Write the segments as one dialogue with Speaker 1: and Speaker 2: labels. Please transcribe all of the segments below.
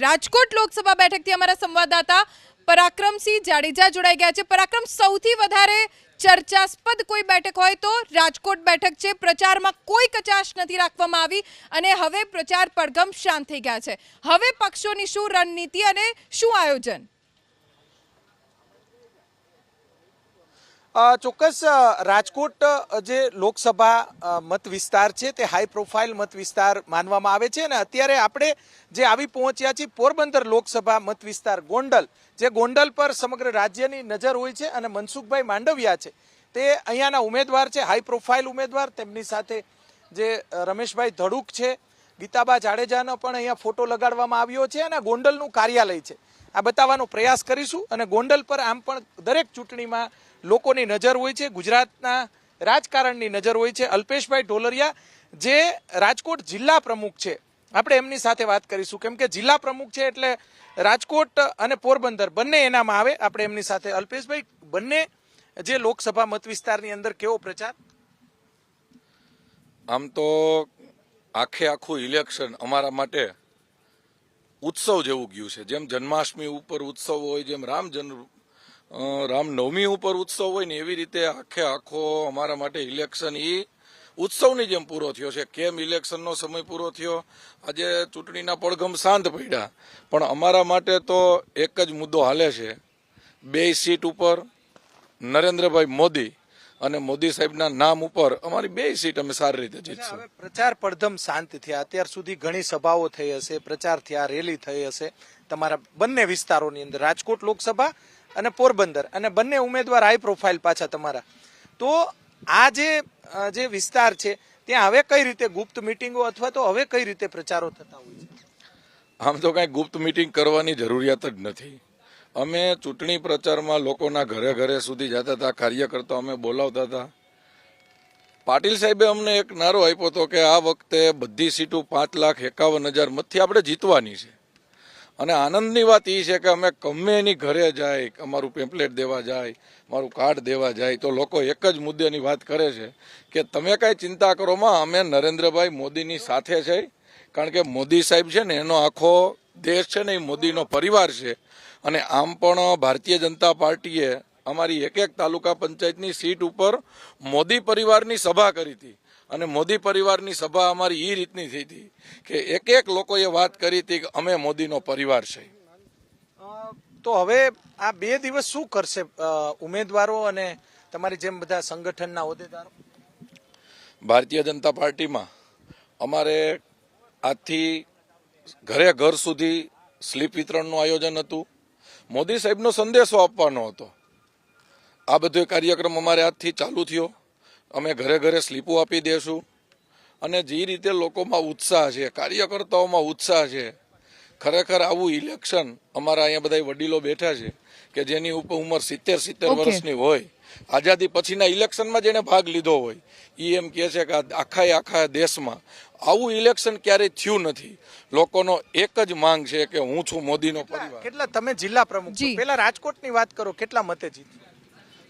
Speaker 1: રાજકોટ લોકસભા બેઠકથી અમારા સંવાદદાતા પરાક્રમસિંહ જાડેજા જોડાઈ ગયા છે. પરાક્રમ, સૌથી વધારે ચર્ચાસ્પદ કોઈ બેઠક હોય તો રાજકોટ બેઠક છે. પ્રચારમાં કોઈ કચાશ નથી રાખવામાં આવી અને હવે પ્રચાર પડઘમ શાંત થઈ ગયા છે. હવે પક્ષોની શું રણનીતિ અને શું આયોજન?
Speaker 2: ચોક્કસ રાજકોટ જે લોકસભા મત વિસ્તાર છે તે હાઈ પ્રોફાઇલ મત વિસ્તાર માનવામાં આવે છે અને અત્યારે આપણે જે આવી પહોંચ્યા છીએ પોરબંદર લોકસભા મત વિસ્તાર ગોંડલ, જે ગોંડલ પર સમગ્ર રાજ્યની નજર હોય છે અને મનસુખભાઈ માંડવિયા છે. તે અહીંયાના ઉમેદવાર છે હાઈ પ્રોફાઇલ ઉમેદવાર. તેમની સાથે જે રમેશભાઈ ધડુક છે, ગીતાબા જાડેજાનો પણ અહીંયા ફોટો લગાડવામાં આવ્યો છે અને ગોંડલનું કાર્યાલય છે. આ બતાવવાનો પ્રયાસ કરીશું અને ગોંડલ પર આમ પણ દરેક ચૂંટણીમાં લોકોની નજર હોય છે, ગુજરાતના રાજકારણની નજર હોય છે. અલ્પેશભાઈ ઢોલરિયા, જે રાજકોટ જિલ્લા પ્રમુખ છે, આપણે એમની સાથે વાત કરીશું. કેમ કે જિલ્લા પ્રમુખ છે એટલે રાજકોટ અને પોરબંદર બંને એનામાં આવે. આપણે એમની સાથે અલ્પેશભાઈ, બંને જે લોકસભા મત વિસ્તારની અંદર કેવો પ્રચાર?
Speaker 3: આમ તો આખે આખું ઇલેક્શન અમારા માટે ઉત્સવ જેવું ગયું છે. જેમ જન્માષ્ટમી ઉપર ઉત્સવ હોય, જેમ રામ જન્મ રામનવમી ઉપર ઉત્સવ હોય ને એવી રીતે આખે આખો અમારા માટે ઇલેક્શન એ ઉત્સવની જેમ પૂરો થયો છે. કેમ ઇલેક્શનનો સમય પૂરો થયો? આજે ચૂંટણીના પડઘમ શાંત પડ્યા. પણ અમારા માટે તો એક જ મુદ્દો હાલે છે. બે સીટ ઉપર નરેન્દ્રભાઈ મોદી અને મોદી સાહેબના નામ ઉપર અમારી બે સીટ અમે સારી રીતે જીતશું.
Speaker 2: પ્રચાર પડધમ શાંત થયા. અત્યાર સુધી ઘણી સભાઓ થઈ હશે પ્રચાર થયા રેલી થઈ હશે. તમારા બંને વિસ્તારોની અંદર રાજકોટ લોકસભા અને પોરબંદર. અને બંને ઉમેદવાર હાઈ પ્રોફાઇલ પાછા તમારા. તો આ જે જે વિસ્તાર છે ત્યાં હવે કઈ રીતે ગુપ્ત મિટિંગો અથવા તો હવે કઈ રીતે પ્રચારો થતા હોય છે?
Speaker 3: આમ તો કાંઈ ગુપ્ત મિટિંગ કરવાની જરૂરિયાત જ નથી. અમે ચૂંટણી પ્રચારમાં લોકોના ઘરે ઘરે સુધી જતા હતા કાર્યકર્તા અમે બોલાવતા હતા. પાટીલ સાહેબે અમને એક નારો આપ્યો હતો કે આ વખતે બધી સીટો પાંચ લાખ એકાવન હજાર મતથી આપણે જીતવાની છે. અને આનંદની વાત એ છે કે અમે ગમે એની ઘરે જાય અમારું પેમ્પલેટ દેવા જાય, મારું કાર્ડ દેવા જાય, તો લોકો એક જ મુદ્દેની વાત કરે છે કે તમે કાંઈ ચિંતા કરોમાં અમે નરેન્દ્રભાઈ મોદીની સાથે છે. કારણ કે મોદી સાહેબ છે ને, એનો આખો દેશ છે ને એ મોદીનો પરિવાર છે. અને આમ પણ ભારતીય જનતા પાર્ટીએ અમારી એક એક તાલુકા પંચાયતની સીટ ઉપર મોદી પરિવારની સભા કરી હતી. અને મોદી પરિવારની સભા અમારી એ રીતની થઈ હતી કે એક એક લોકોએ વાત કરી હતી કે અમે મોદીનો પરિવાર છે.
Speaker 2: તો હવે આ બે દિવસ શું કરશે ઉમેદવારો અને તમારી જેમ બધા સંગઠનના હોદ્દેદારો?
Speaker 3: ભારતીય જનતા પાર્ટીમાં અમારે આજથી ઘરે ઘર સુધી સ્લીપ વિતરણનું આયોજન હતું. મોદી સાહેબનો સંદેશો આપવાનો હતો. આ બધો કાર્યક્રમ અમારે આજથી ચાલુ થયો. અમે ઘરે ઘરે સ્લીપો આપી દેશું. અને જે રીતે લોકોમાં ઉત્સાહ છે કાર્યકર્તાઓમાં ઉત્સાહ છે ખરેખર આવું ઇલેક્શન અમારા અહીંયા બધા વડીલો બેઠા છે કે જેની ઉપર ઉંમર સિત્તેર સિત્તેર વર્ષની હોય. આઝાદી પછીના ઇલેક્શનમાં જેને ભાગ લીધો હોય એ એમ કહે છે કે આખા આખા દેશમાં આવું ઇલેક્શન ક્યારેય થયું નથી. લોકોનો એક જ માંગ છે કે હું છું મોદીનો પરિવાર.
Speaker 2: કેટલા તમે જિલ્લા પ્રમુખ. પેલા રાજકોટની વાત કરો કેટલા મતે જીત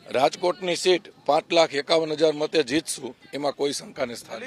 Speaker 3: રાજકોટની સીટ પાંચ લાખ એકાવન હજાર મતે જીતશું એમાં કોઈ શંકાને સ્થાન